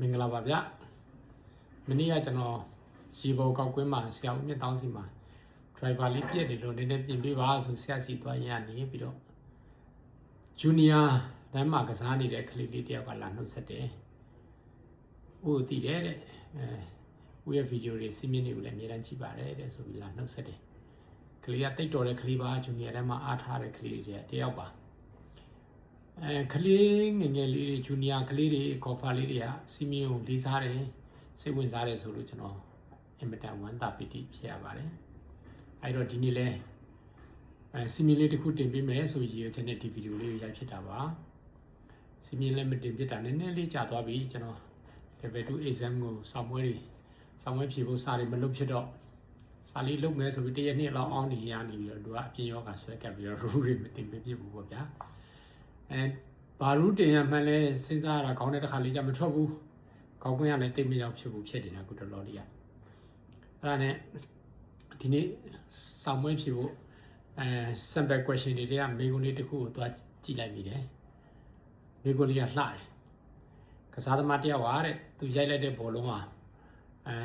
မင်္ဂလာပါဗျမနေ့ကကျွန်တော်ရေဘောကောက်ကွင်းမှာဆရာဦးမြတ်တောင်းစီမှာ driver လေးပြည့်တယ်လို့နည်းနည်းပြင်ပေးပါဆိုဆရာစီသွားရနေပြီးတော့ junior တန်းမှာကစားနေတဲ့ကလေးလေးတယောက်ကလာနှုတ်ဆက်တယ်။ဦးတည်တယ်တဲ့အဲဦးရဲ့ဗီဒီယိုတွေစီးမြင့်တွေကိုလည်းအများတန်းကြည့်ပါတယ်တဲ့ဆိုပြီးလာနှုတ်ဆက်တယ်။ကလေးကတိတ်တော်တဲ့ကလေးပါ junior တန်းမှာအားထားတဲ့ကလေးတွေတယောက်ပါ။ အဲကလေးငယ်ငယ်လေးတွေ junior ကလေးတွေကော်ဖာလေးတွေကစီးမြင့်ကိုလေးစားတယ်စိတ်ဝင်စားတယ်ဆိုလို့ကျွန်တော်အင်မတန်ဝမ်းသာပီတိဖြစ်ရပါတယ်။အဲဒီတော့ဒီနေ့လဲအဲစီမီလေးတစ်ခုတင်ပေးမယ်ဆိုရည်ရွယ်ချက်နဲ့ဒီဗီဒီယိုလေးကိုရိုက်ဖြစ်တာပါစီမီလည်းမတင်ဖြစ်တာနည်းနည်းလေးကြာသွားပြီကျွန်တော် level 2 exam ကိုစောင့်ပွဲတွေစောင့်ပွဲဖြေဖို့စာတွေမလုပ်ဖြစ်တော့စာလေးလုပ်မယ်ဆိုပြီးတရက်နှစ်လောက်အောင်းနေရနေပြီးတော့သူကအပြင်ရောကဆွဲကပ်ပြီးတော့ rule တွေမတင်ပေးဖြစ်ဘူးပေါ့ဗျာ အဲဘာရူတင်ရမှန်းလဲစဉ်းစားရတာခေါင်းတဲ့တစ်ခါလေးကြမထွက်ဘူးခေါင်းကွင်းရလည်းတိတ်မရောက်ဖြစ်ဘူးဖြစ်နေတာခုတော်တော်လေးရအဲ့ဒါနဲ့ဒီနေ့စောင့်ပွဲဖြေဖို့အဲ sample question တွေတွေကမေကွန်လေးတစ်ခုကိုသွားကြည့်လိုက်မိတယ်မေကွန်လေးကလှတယ်ကစားသမားတစ်ယောက်ကတဲ့သူရိုက်လိုက်တဲ့ဘောလုံးဟာအဲ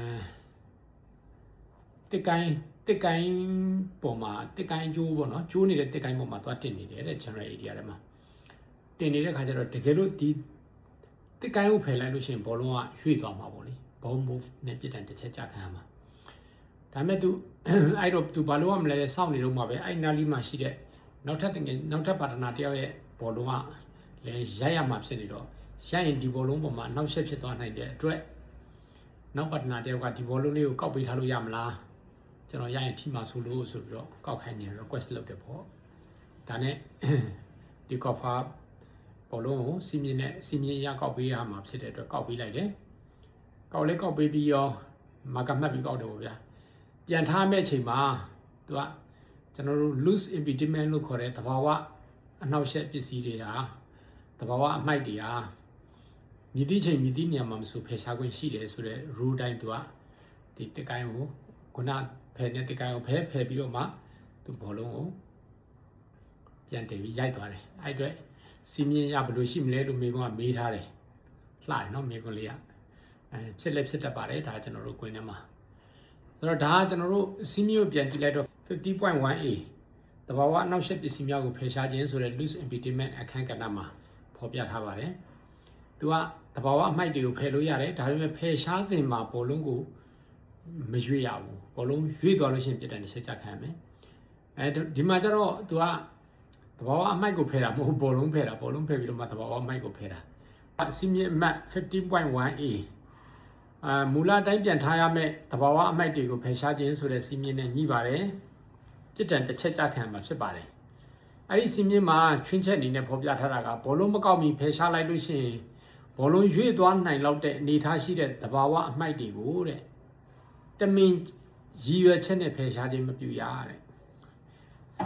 တစ်ကိုင်းတစ်ကိုင်းပေါ်မှာတစ်ကိုင်းကျိုးပေါ့နော်ကျိုးနေတဲ့တစ်ကိုင်းပေါ်မှာသွားတင်နေတယ်တဲ့ general area ထဲမှာ တင်နေတဲ့ခါကျတော့တကယ်လို့ဒီတစ်ကိုင်းကိုဖယ်လိုက်လို့ရှိရင်ဘောလုံးကရွှေ့သွားမှာပေါ့လေ ball move နဲ့ပြစ်ဒဏ်တစ်ချက်ကြခံရမှာဒါမဲ့ तू အဲ့တော့ तू ဘာလို့ရမလဲစောင့်နေတော့မှာပဲအဲ့နားလီမှာရှိတဲ့နောက်ထပ်တကယ်နောက်ထပ်ပါတနာတယောက်ရဲ့ဘောလုံးကလည်းရိုက်ရမှာဖြစ်နေတော့ရိုက်ရင်ဒီဘောလုံးပေါ်မှာနောက်ဆက်ဖြစ်သွားနိုင်တဲ့အတွက်နောက်ပါတနာတယောက်ကဒီဘောလုံးလေးကိုကောက်ပေးထားလို့ရမလားကျွန်တော်ရိုက်ရင်ထိမှာဆိုလို့ဆိုပြီးတော့ကောက်ခိုင်းနေ request လုပ်တယ်ပေါ့ဒါနဲ့ဒီ cover ဘောလုံးကိုစီမင်းနဲ့စီမင်းရကောက်ပေးရမှာဖြစ်တဲ့အတွက်ကောက်ပေးလိုက်တယ်ကောက်လဲကောက်ပေးပြီးရောမာကမှတ်ပြီးကောက်တယ်ပေါ့ဗျာပြန်ထားမဲ့အချိန်မှာသူကကျွန်တော်တို့ loose impediment လို့ခေါ်တဲ့သဘာဝအနှောက်အယှက်ပစ္စည်းတွေဟာသဘာဝအမိုက်တွေဟာမြည်သည့်ချိန်မြည်သည့်နေရာမှာမဆိုဖယ်ရှားခွင့်ရှိတယ်ဆိုတော့ rule တိုင်းသူကဒီတက်ကိုင်းကိုခုနဖယ်တဲ့တက်ကိုင်းကိုဖယ်ဖယ်ပြီးတော့မှသူဘောလုံးကိုပြန်တင်ပြီးရိုက်သွားတယ်အဲ့အတွက် စီမင်းရဘယ်လိုရှိမလဲလို့မိကုန်းကမေးထားတယ်လှတယ်နော်မိကုန်းလေးကအဲဖြစ်လက်ဖြစ်တတ်ပါတယ်ဒါကျွန်တော်တို့ကွင်းထဲမှာဆိုတော့ဒါကကျွန်တော်တို့စီမီကိုပြန်ကြည့်လိုက်တော့ 50.1A တဘာဝအနောက်ရှက်ပစ္စည်းများကိုဖယ်ရှားခြင်းဆိုတဲ့ loose impediment အခန်းကဏ္ဍမှာဖော်ပြထားပါတယ်။သူကတဘာဝအမိုက်တွေကိုဖယ်လို့ရတယ်ဒါပေမဲ့ဖယ်ရှားစဉ်မှာဘောလုံးကိုမရွေ့ရဘူး။ဘောလုံးရွေ့သွားလို့ရှိရင်ပြတ်တဲ့တစ်ချက်ချခံရမယ်။အဲဒီမှာကျတော့သူက တဘာဝအမိုက်ကိုဖယ်တာမဟုတ်ဘောလုံးဖယ်တာဘောလုံးဖယ်ပြီးတော့မှတဘာဝအမိုက်ကိုဖယ်တာ။စီမီအမတ် 50.1A အာမူလတိုင်းပြန်ထားရမယ့်တဘာဝအမိုက်တွေကိုဖယ်ရှားခြင်းဆိုတဲ့စီမင်းနဲ့ညှိပါတယ်ပြစ်ဒဏ်တစ်ချက်ကြခံမှာဖြစ်ပါတယ်အဲ့ဒီစီမင်းမှာချွင်းချက်အနေနဲ့ဖော်ပြထားတာကဘောလုံးမကောက်မီဖယ်ရှားလိုက်လို့ရှိရင်ဘောလုံးရွေ့သွားနိုင်လောက်တဲ့အနေထားရှိတဲ့တဘာဝအမိုက်တွေကိုတဲ့တမင်ရည်ရွယ်ချက်နဲ့ဖယ်ရှားခြင်းမပြုရတဲ့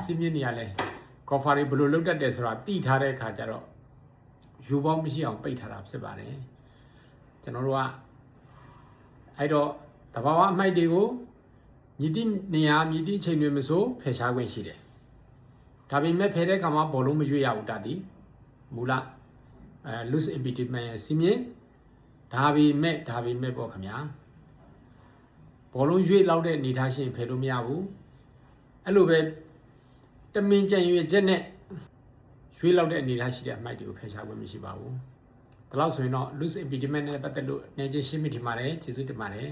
စီမင်းနေရလဲ ကော်ဖာတွေဘယ်လိုလုပ်တတ်တယ်ဆိုတာသိထားတဲ့အခါကျတော့ယူပေါင်းမရှိအောင်ပိတ်ထားတာဖြစ်ပါတယ်ကျွန်တော်တို့ကအဲ့တော့တဘာဝအမိုက်တွေကိုမြည်သည့်နေရာမြည်သည့်အချိန်တွေမဆိုဖယ်ရှားခွင့်ရှိတယ်။ဒါပေမဲ့ဖယ်တဲ့အခါမှာဘောလုံးမရွေ့ရဘူးတသည်မူလအဲ loose impediment ရဲ့စီမင်းဒါပေမဲ့ဒါပေမဲ့ပေါ့ခင်ဗျာဘောလုံးရွေ့လောက်တဲ့အနေထားရှိရင်ဖယ်လို့မရဘူးအဲ့လိုပဲ တမင်ကြံရွေချက်နဲ့ရွေ့လောက်တဲ့အနေထားရှိတဲ့အမိုက်တွေကိုဖယ်ရှားခွင့်မရှိပါဘူးဒါလို့ဆိုရင်တော့ loose impediment နဲ့ပတ်သက်လို့နေချင်းရှင်းမိတင်ပါတယ်ကျေးဇူးတင်ပါတယ်